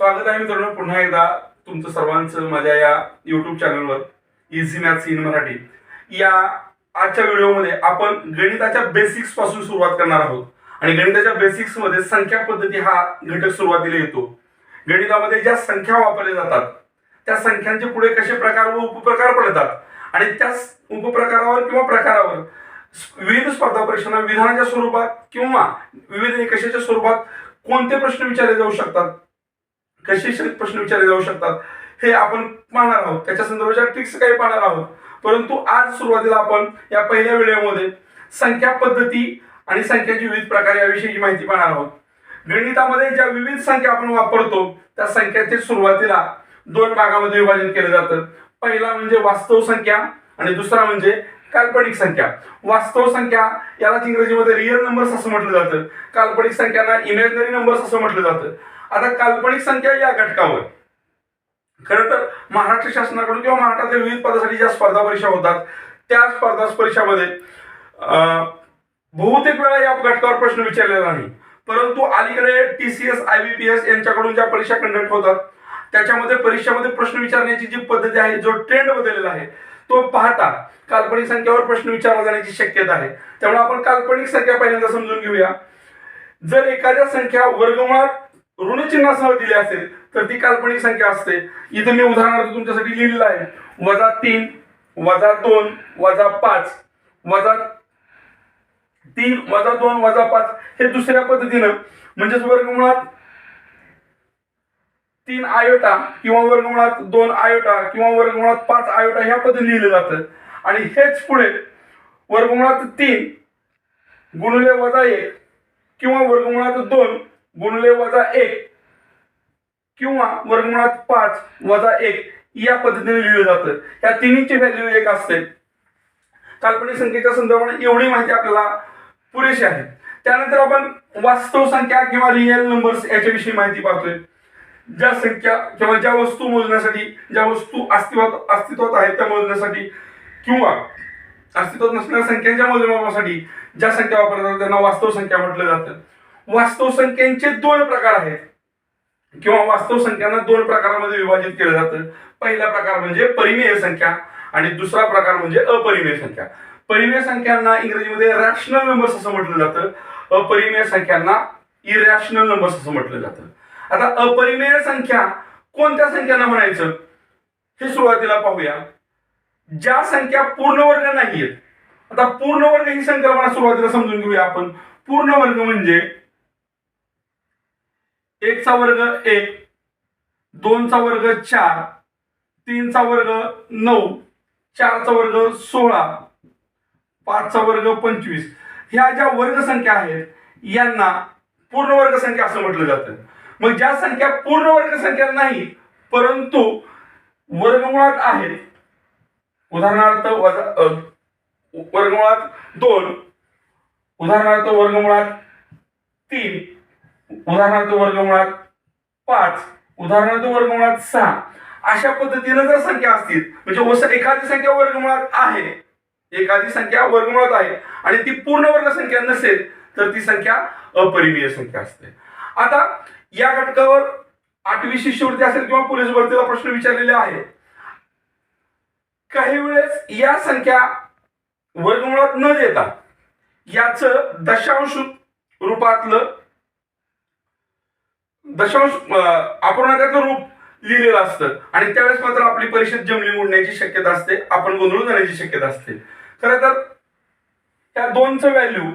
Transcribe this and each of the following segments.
स्वागत आहे मित्रांनो. पुन्हा एकदा तुमचं सर्वांचं माझ्या या युट्यूब चॅनलवर इझी मॅथ्स इन मराठी. या आजच्या व्हिडिओमध्ये आपण गणिताच्या बेसिक्सपासून सुरुवात करणार आहोत. आणि गणिताच्या बेसिक्समध्ये संख्या पद्धती हा घटक सुरुवातीला येतो. गणितामध्ये ज्या संख्या वापरल्या जातात त्या संख्यांचे पुढे कसे प्रकार व उपप्रकार पडतात आणि त्या उपप्रकारावर किंवा प्रकारावर विविध स्पर्धा परीक्षांना विधानाच्या स्वरूपात किंवा विविध निकषाच्या स्वरूपात कोणते प्रश्न विचारले जाऊ शकतात कसे प्रश्न विचारले जाऊ शकतात हे आपण पाहणार आहोत. त्याच्या संदर्भाच्या ट्रिक्स काही पाहणार आहोत. परंतु आज सुरुवातीला आपण या पहिल्या व्हिडिओमध्ये संख्या पद्धती आणि संख्याचे विविध प्रकार याविषयीची माहिती पाहणार आहोत. गणितामध्ये ज्या विविध संख्या आपण वापरतो त्या संख्याचे सुरुवातीला दोन भागामध्ये विभाजन केलं जातं. पहिला म्हणजे वास्तव संख्या आणि दुसरा म्हणजे काल्पनिक संख्या. वास्तव संख्या यालाच इंग्रजीमध्ये रिअल नंबर्स असं म्हटलं जातं. काल्पनिक संख्यांना इमॅजिनरी नंबर्स असं म्हटलं जातं. आता काल्पनिक संख्या या घटकावर. खरं तर महाराष्ट्र शासनाकडून किंवा महाराष्ट्रातील विविध पदासाठी ज्या स्पर्धा परीक्षा होतात त्या स्पर्धा परीक्षामध्ये बहुतेक वेळा या घटकावर प्रश्न विचारलेला नाही. परंतु अलीकडे T C S I B P S यांच्याकडून ज्या परीक्षा कंडक्ट होतात त्याच्यामध्ये परीक्षेमध्ये प्रश्न विचारण्याची जी पद्धती आहे जो ट्रेंड बदललेला आहे तो पाहता काल्पनिक संख्यावर प्रश्न विचारला जाण्याची शक्यता आहे. त्यामुळे आपण काल्पनिक संख्या पहिल्यांदा समजून घेऊया. जर एखाद्या संख्या वर्गमुळात ऋणचिन्हासह दिली असेल तर ती काल्पनिक संख्या असते. इथं मी उदाहरणार्थ तुमच्यासाठी लिहिलेलं आहे. वजा तीन वजा दोन वजा पाच वजा तीन वजा दोन वजा पाच हे दुसऱ्या पद्धतीनं म्हणजेच वर्गमुळात तीन आयोटा किंवा वर्गमुळात दोन आयोटा किंवा वर्गमुळात पाच आयोटा ह्या पद्धतीने लिहिलं जातं. आणि हेच पुढे वर्गमुळात तीन गुणिले वजा एक किंवा वर्गमुळात दोन गुणले वजा एक किंवा वर्गमुळात पाच वजा एक या पद्धतीने लिहिलं जातं. या तिन्हीची व्हॅल्यू एक असते. काल्पनिक संख्येच्या संदर्भात एवढी माहिती आपल्याला पुरेशी आहे. त्यानंतर आपण वास्तव संख्या किंवा रिअल नंबर्स याच्याविषयी माहिती पाहतोय. ज्या संख्या किंवा ज्या वस्तू मोजण्यासाठी ज्या वस्तू अस्तित्वात अस्तित्वात आहेत त्या मोजण्यासाठी किंवा अस्तित्वात नसणाऱ्या संख्यांच्या मोजमापासाठी ज्या संख्या वापरतात त्यांना वास्तव संख्या म्हटलं जातं. वास्तव संख्यांचे दोन प्रकार आहेत. किंवा वास्तव संख्यांना दोन प्रकारामध्ये विभाजित केलं जातं. पहिला प्रकार म्हणजे परिमेय संख्या आणि दुसरा प्रकार म्हणजे अपरिमेय संख्या. परिमेय संख्यांना इंग्रजीमध्ये रॅशनल नंबर्स असं म्हटलं जातं. अपरिमेय संख्यांना इरॅशनल नंबर्स असं म्हटलं जातं. आता अपरिमेय संख्या कोणत्या संख्यांना म्हणायचं? हे सुरुवातीला पाहूया. ज्या संख्या पूर्ण वर्ग नाहीयेत. आता पूर्ण वर्ग ही संकल्पना सुरुवातीला समजून घेऊया आपण. पूर्ण वर्ग म्हणजे एकचा वर्ग एक दोनचा वर्ग चार तीनचा वर्ग नऊ चारचा वर्ग सोळा पाचचा वर्ग पंचवीस. ह्या ज्या वर्गसंख्या आहेत यांना पूर्ण वर्गसंख्या असं म्हटलं जातं. मग ज्या संख्या पूर्ण वर्गसंख्या नाही परंतु वर्गमुळात आहेत उदाहरणार्थ वजा वर्गमुळात दोन उदाहरणार्थ वर्गमुळात तीन उदाहरणार्थ वर्गमुळात पाच उदाहरणार्थ वर्गमुळात सहा. अशा पद्धतीनं जर संख्या असतील म्हणजे एखादी संख्या वर्गमुळात आहे एखादी संख्या वर्गमुळात आहे आणि ती पूर्ण वर्ग संख्या नसेल तर ती संख्या अपरिमीय संख्या असते. आता या घटकावर आठवी शिष्यवृत्ती असेल किंवा पोलीस भरतीला प्रश्न विचारलेले आहे काही वेळेस या संख्या वर्गमुळात न देता याच दशांश रूपातलं दशांश अपूर्णांकाचं रूप लिहिलेलं असतं. आणि त्यावेळेस मात्र आपली परिषद जमली उडण्याची शक्यता असते आपण गोंधळून जाण्याची शक्यता असते. खरं तर त्या दोनचं व्हॅल्यू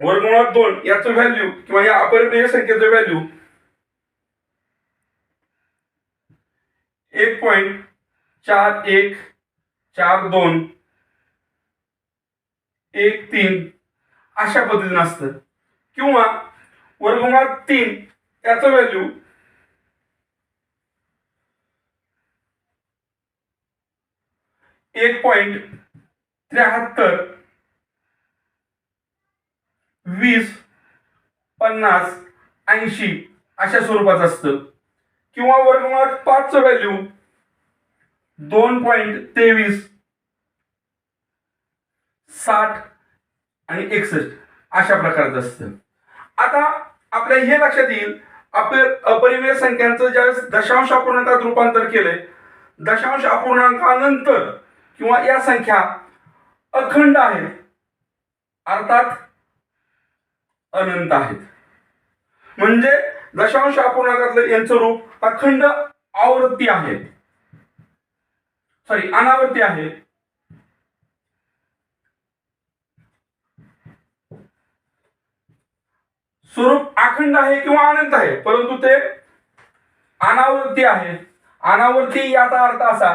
वर्गमुळात दोन याचं व्हॅल्यू किंवा या अपरिमेय संख्येचं व्हॅल्यू एक पॉइंट चार एक चार दोन एक तीन अशा पद्धतीनं असतं. किंवा वर्गमुळात तीन याचं व्हॅल्यू एक पॉइंट त्र्याहत्तर वीस पन्नास ऐंशी अशा स्वरूपाचं असतं. किंवा वर्गमुळात पाचचं व्हॅल्यू दोन पॉइंट तेवीस साठ आणि एकसष्ट अशा प्रकारचं असतं. आता आपल्या हे लक्षात येईल अपरिमेय संख्यांचं ज्यावेळेस दशांश अपूर्णांकात रूपांतर केलंय दशांश अपूर्णांकानंतर किंवा या संख्या अखंड आहेत अर्थात अनंत आहेत. म्हणजे दशांश अपूर्णांकातलं यांचं रूप अखंड आवृत्ती आहे. सॉरी अनावृत्ती आहे. स्वरूप अखंड आहे किंवा अनंत आहे परंतु ते अनावृत्ती आहे. अनावृत्ती याचा अर्थ असा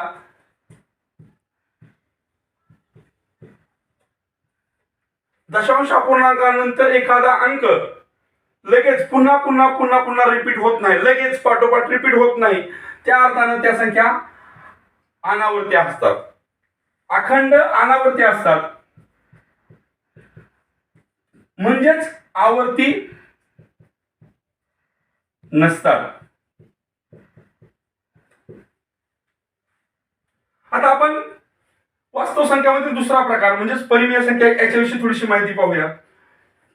दशांश अपूर्णांकानंतर एखादा अंक लगेच पुन्हा पुन्हा पुन्हा पुन्हा रिपीट होत नाही. लगेच पाठोपाठ रिपीट होत नाही. त्या अर्थानं त्या संख्या अनावृत्ती असतात. अखंड अनावर्ती असतात. म्हणजेच आवर्ती नसतात. आता आपण वास्तव संख्यामध्ये दुसरा प्रकार म्हणजेच परिमेय संख्या याच्याविषयी थोडीशी माहिती पाहूया.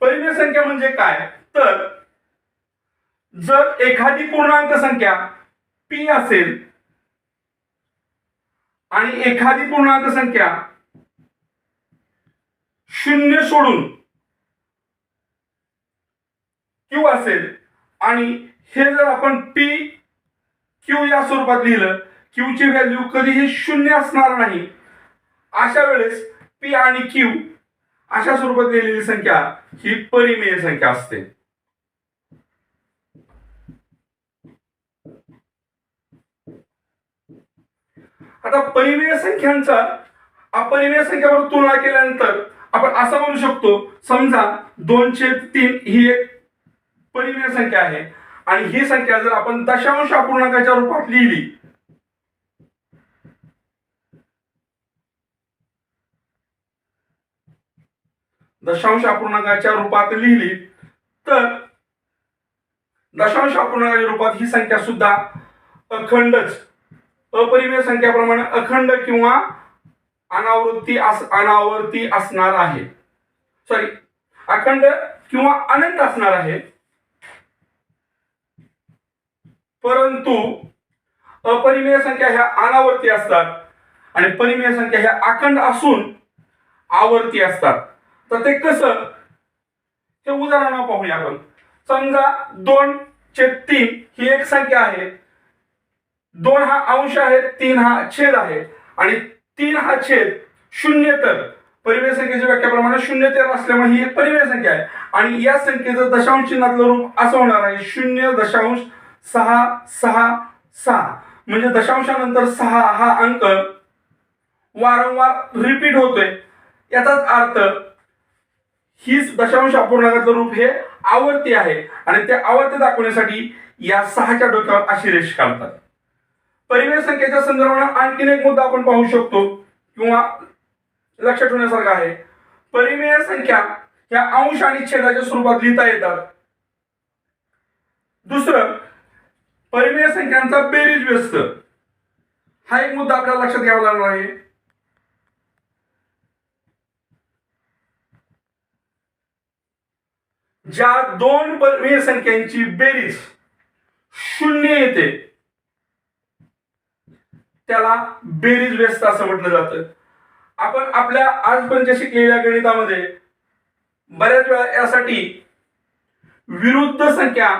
परिमेय संख्या म्हणजे काय? तर जर एखादी पूर्णांक संख्या पी असेल आणि एखादी पूर्णांक संख्या शून्य सोडून क्यू असेल आणि हे जर आपण पी क्यू या स्वरूपात लिहिलं क्यू ची व्हॅल्यू कधीही शून्य असणार नाही. अशा वेळेस पी आणि क्यू अशा स्वरूपात लिहिलेली संख्या ही परिमेय संख्या असते. आता परिमेय संख्यांचा अपरिमेय संख्यावर तुलना केल्यानंतर आपण असं म्हणू शकतो समजा दोनशे तीन ही एक परिमेय संख्या आहे. आणि ही संख्या जर आपण दशांश अपूर्णांकाच्या रूपात लिहिली दशांश अपूर्णांकाच्या रूपात लिहिली तर दशांश अपूर्णांकाच्या रूपात ही संख्या सुद्धा अखंडच अपरिमेय संख्याप्रमाणे अखंड किंवा अनावृत्ती अस अनावर्ती असणार आहे. सॉरी अखंड किंवा अनंत असणार आहे. परंतु अपरिमेय संख्या ह्या अनावर्ती असतात आणि परिमेय संख्या ह्या अखंड असून आवर्ती असतात. तर ते कसं? हे उदाहरण पाहूया आपण. समजा दोन चे तीन ही एक संख्या आहे. दोन हा अंश आहे तीन हा छेद आहे. आणि तीन हा छेद शून्य तर. परिमेय संख्येच्या व्याख्याप्रमाणे शून्य तर असल्यामुळे ही एक परिमेय संख्या आहे. आणि या संख्येचं दशांश चिन्हातलं रूप असं होणार आहे. शून्य दशांश सहा सहा सहा. म्हणजे दशांशानंतर सहा हा अंक वारंवार रिपीट होतोय. याचाच अर्थ हीच दशांश अपूर्णांकाचं रूप हे आवर्ती आहे. आणि ते आवर्ती दाखवण्यासाठी या सहाच्या डोक्यावर अशी रेष काढतात परिमेय संख्येच्या संदर्भात आणखीन एक मुद्दा आपण पाहू शकतो किंवा लक्षात ठेवण्यासारखा आहे. परिमेय संख्या ह्या अंश आणि छेदाच्या स्वरूपात लिहिता येतात. दुसरं परिमेय संख्यांचा बेरीज व्यस्त. हा एक मुद्दा आपल्याला लक्षात घ्यावा लागणार आहे. ज्या दोन परिमेय संख्यांची बेरीज शून्य येते त्याला बेरीज व्यस्त असं म्हटलं जातं. आपण आपल्या आजपर्यंत शिकलेल्या गणितामध्ये बऱ्याच वेळा यासाठी विरुद्ध संख्या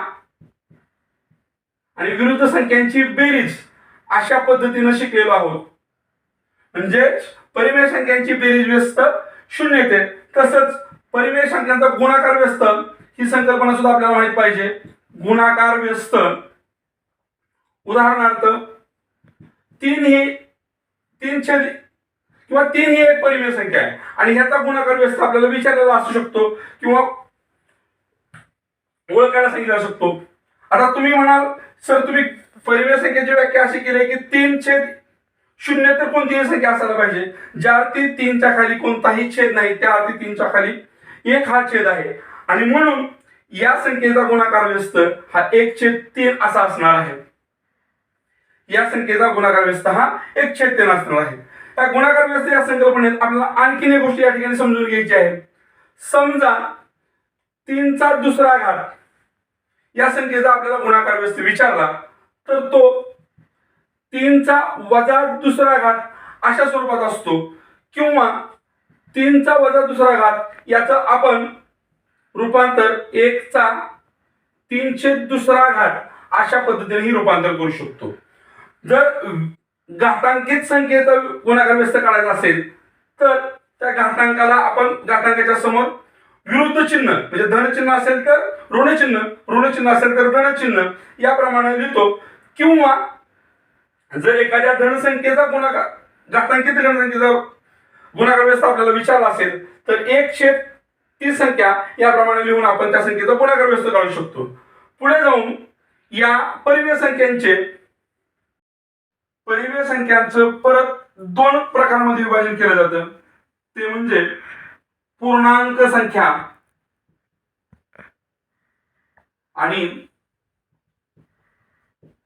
आणि विरुद्ध संख्यांची बेरीज अशा पद्धतीनं शिकलेलो आहोत. म्हणजे परिमेय संख्यांची बेरीज व्यस्त शून्य येते. तसंच परिमेय संख्यांचा गुणाकार व्यस्त ही संकल्पना सुद्धा आपल्याला माहीत पाहिजे. गुणाकार व्यस्त. उदाहरणार्थ तीन ही तीन छेद किंवा तीन ही एक परिमेय संख्या आहे. आणि ह्याचा गुणाकार व्यस्त आपल्याला विचारलेला असू शकतो किंवा ओळखायला सांगितला शकतो. आता तुम्ही म्हणाल सर तुम्ही परिमेय संख्येची व्याख्या अशी केली की तीन छेद शून्य तर कोणतीही संख्या असायला पाहिजे. ज्या अर्थी तीनच्या खाली कोणताही छेद नाही त्या अर्थी तीनच्या खाली एक हा छेद आहे. आणि म्हणून या संख्येचा गुणाकार व्यस्त हा एक छेद तीन असा असणार आहे. या संख्येचा गुणाकार व्यस्त हा एक छेद तीन असणार आहे. त्या गुणाकार व्यस्त या संकल्पनेत आपल्याला आणखीन एक गोष्ट या ठिकाणी समजून घ्यायची आहे. समजा तीनचा दुसरा घात या संख्येचा आपल्याला गुणाकार व्यवस्थित विचारला तर तो तीनचा वजा दुसरा घात अशा स्वरूपात असतो. किंवा तीनचा वजा दुसरा घात याचं आपण रूपांतर एकचा तीनशे दुसरा घात अशा पद्धतीनेही रूपांतर करू शकतो. जर घातांकित संख्येचा गुणाकार व्यस्त काढायचा असेल तर त्या घातांकाला आपण घातांकाच्या समोर विरुद्ध चिन्ह म्हणजे धनचिन्ह असेल तर ऋणचिन्ह ऋणचिन्ह असेल तर धनचिन्ह याप्रमाणे लिहितो. किंवा जर एखाद्या धनसंख्येचा गुणाकार जातांकित धनसंख्येचा गुणाकार व्यवस्था आपल्याला विचारला असेल तर एक छेद ती संख्या याप्रमाणे लिहून आपण त्या संख्येचा गुणाकार व्यस्त काढू शकतो. पुढे जाऊन या परिमेय संख्यांचे परिमेय संख्यांचं परत दोन प्रकारामध्ये विभाजन केलं जातं. ते म्हणजे पूर्णांक संख्या. आणि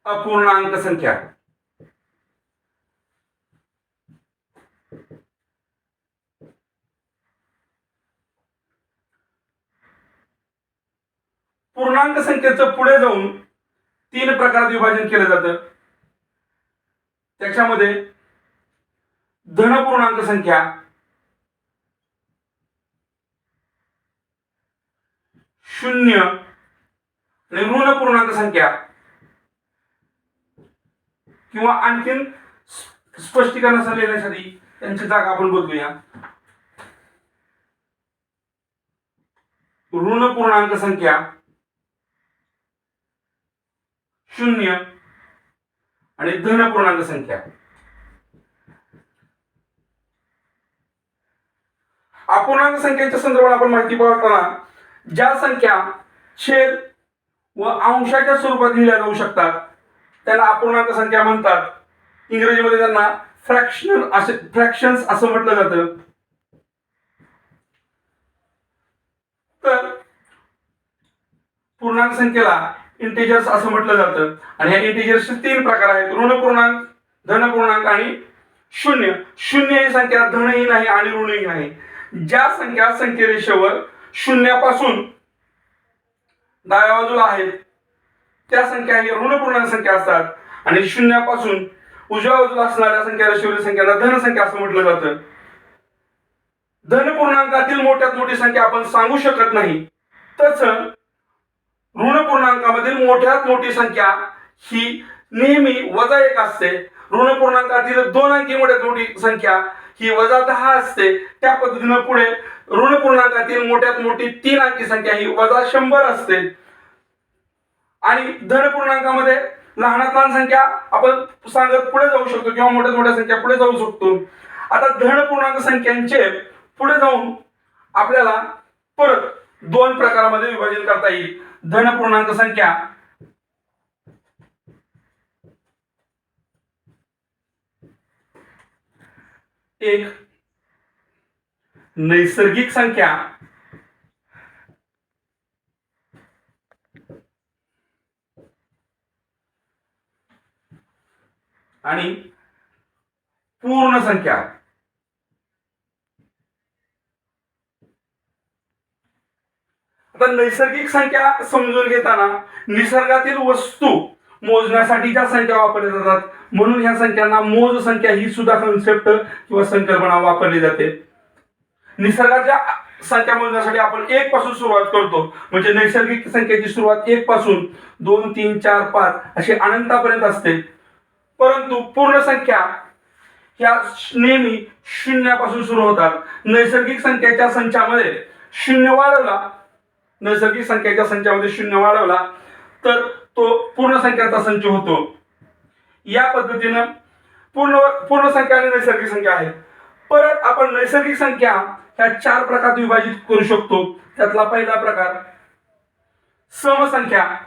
अपूर्णांक संख्या. पूर्णांक संख्येचं पुढे जाऊन तीन प्रकारात विभाजन केलं जातं. त्याच्यामध्ये धनपूर्णांक संख्या शून्य. आणि ऋण पूर्णांक संख्या. किंवा आणखीन स्पष्टीकरणासाठी लिहिण्यासाठी त्यांची जागा आपण बदलूया. ऋण पूर्णांक संख्या. शून्य. आणि धन पूर्णांक संख्या. अपूर्णांक संख्येच्या संदर्भात आपण माहिती पाहताना ज्या संख्या छेद व अंशाच्या स्वरूपात लिहिल्या जाऊ शकतात त्यांना अपूर्णांक संख्या म्हणतात. इंग्रजीमध्ये त्यांना फ्रॅक्शनल असे फ्रॅक्शन्स असं म्हटलं जातं. तर पूर्णांक संख्येला इंटेजर्स असं म्हटलं जातं. आणि ह्या इंटेजर्सचे तीन प्रकार आहेत. ऋण पूर्णांक धन पूर्णांक आणि शून्य. शून्य ही संख्या धनही नाही आणि ऋणही नाही. ज्या संख्या संख्येरेषेवर रेषेवर शून्यापासून डाव्या बाजूला आहेत. त्या संख्या ही ऋणपूर्ण संख्या असतात. आणि शून्यापासून उजव्या बाजूला असणाऱ्या संख्याला शिवली संख्याला धनसंख्या असं म्हटलं जातं. धन पूर्णांकातील मोठ्यात मोठी संख्या आपण सांगू शकत नाही. तस ऋणपूर्णांकामधील मोठ्यात मोठी संख्या ही नेहमी वजा एक असते. ऋणपूर्णांकातील दोन अंकी मोठ्यात मोठी संख्या ही वजा दहा असते. त्या पद्धतीनं पुढे ऋण पूर्णांकातील मोठ्यात मोठी तीन अंकी संख्या ही वजा शंभर असते. आणि धन पूर्णांकामध्ये लहानात लहान संख्या आपण सांगत पुढे जाऊ शकतो किंवा मोठ्यात मोठ्या संख्या पुढे जाऊ शकतो. आता धन पूर्णांक संख्यांचे पुढे जाऊन आपल्याला परत दोन प्रकारामध्ये विभाजन करता येईल. धन पूर्णांक संख्या एक नैसर्गिक संख्या. आणि पूर्ण संख्या. आता नैसर्गिक संख्या समजून घेताना निसर्गातील वस्तू मोजण्यासाठी ज्या संख्या वापरल्या जातात. म्हणून ह्या संख्यांना मोज संख्या ही सुद्धा कन्सेप्ट किंवा संकल्पना वापरली जाते. निसर्गाच्या संख्या मोजण्यासाठी आपण एक पासून सुरुवात करतो. म्हणजे नैसर्गिक संख्येची सुरुवात एक पासून दोन तीन चार पाच अशी अनंतापर्यंत असते. परंतु पूर्ण संख्या ह्या नेहमी शून्यापासून सुरू होतात. नैसर्गिक संख्येच्या संचामध्ये शून्य वाढवला नैसर्गिक संख्येच्या संचामध्ये शून्य वाढवला तर तो पूर्ण संख्याचा संच होतो. या पद्धतीनं पूर्ण पूर्ण संख्या आणि नैसर्गिक संख्या आहे. परत आपण नैसर्गिक संख्या ह्या चार प्रकारात विभाजित करू शकतो. त्यातला पहिला प्रकार समसंख्या.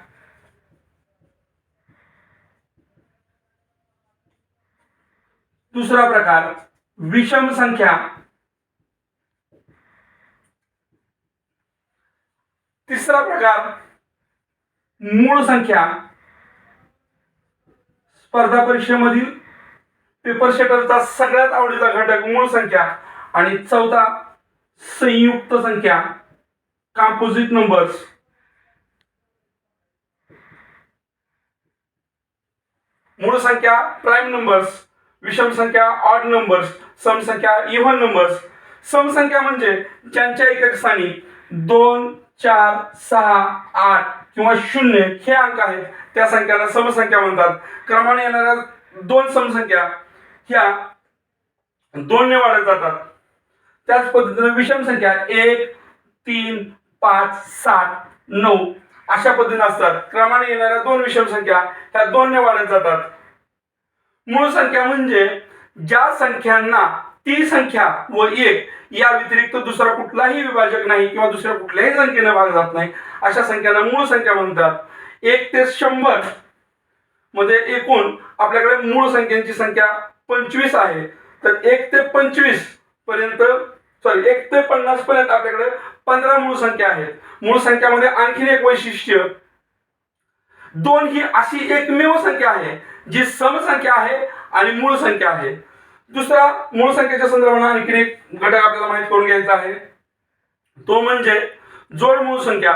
दुसरा प्रकार विषम संख्या. तिसरा प्रकार मूळ संख्या. स्पर्धा परीक्षेमधील पेपर शेटरचा सगळ्यात आवडीचा घटक मूळ संख्या. आणि चौथा संयुक्त संख्या कॉम्पोजिट नंबर्स मूळ संख्या प्राईम नंबर्स विषम संख्या ऑड नंबर्स समसंख्या इव्हन नंबर्स समसंख्या म्हणजे ज्यांच्या एकक स्थानी दोन चार सहा आठ किंवा शून्य हे अंक आहेत. त्या संख्याला समसंख्या म्हणतात. क्रमाने येणाऱ्या दोन समसंख्या ह्या दोनने वाढत जातात. त्याच पद्धतीने विषम संख्या एक तीन पाच सात नऊ. अशा पद्धतीने असतात. क्रमाने येणाऱ्या दोन विषम संख्या ह्या दोनने वाढत जातात. मूळ संख्या म्हणजे ज्या संख्यांना ती संख्या व एक या व्यतिरिक्त दुसरा कुठलाही विभाजक नाही किंवा दुसऱ्या कुठल्याही संख्येने भाग जात नाही अशा संख्यांना मूळ संख्या म्हणतात. एक ते शंभरमध्ये एकूण आपल्याकडे मूळ संख्यांची संख्या पंचवीस आहे. तर एक ते पंचवीसपर्यंत सॉरी एक ते पन्नास पर्यंत आपल्याकडे पंधरा मूळ संख्या आहेत. मूळ संख्यामध्ये आणखीन एक वैशिष्ट्य. दोन ही अशी एकमेव संख्या आहे जी समसंख्या आहे आणि मूळ संख्या आहे. दुसरा मूळ संख्येच्या संदर्भात आणखीन एक घटक आपल्याला माहीत करून घ्यायचा आहे. तो म्हणजे जोड मूळ संख्या.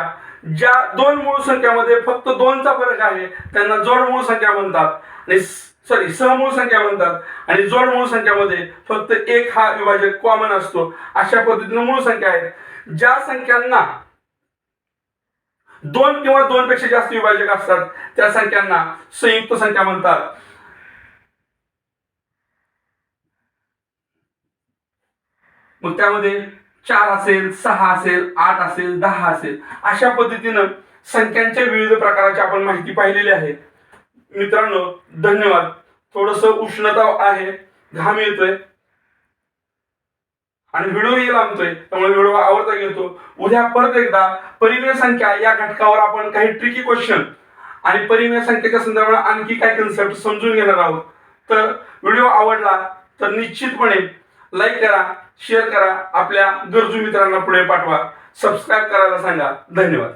ज्या दोन मूळ संख्यामध्ये फक्त दोनचा फरक आहे त्यांना जोड मूळ संख्या म्हणतात. आणि सॉरी सहमूळ संख्या म्हणतात. आणि जोड मूळ संख्यामध्ये फक्त एक हा विभाजक कॉमन असतो. अशा पद्धतीने मूळ संख्या आहेत. ज्या संख्यांना दोन किंवा दोन पेक्षा जास्त विभाजक असतात त्या संख्यांना संयुक्त संख्या म्हणतात. मग त्यामध्ये चार असेल सहा असेल आठ असेल दहा असेल अशा पद्धतीनं संख्यांच्या विविध प्रकाराची आपण माहिती पाहिलेली आहे. मित्रांनो धन्यवाद. थोडस उष्णता आहे घाम येतोय. आणि व्हिडिओही लांबतोय त्यामुळे व्हिडिओ आवडता घेतो. उद्या परत एकदा परिमेय संख्या या घटकावर आपण काही ट्रिकी क्वेश्चन आणि परिमेय संख्येच्या संदर्भात आणखी काही कन्सेप्ट समजून घेणार आहोत. तर व्हिडिओ आवडला तर निश्चितपणे लाईक करा शेअर करा आपल्या गरजू मित्रांना पुढे पाठवा. सबस्क्राईब करायला सांगा. धन्यवाद.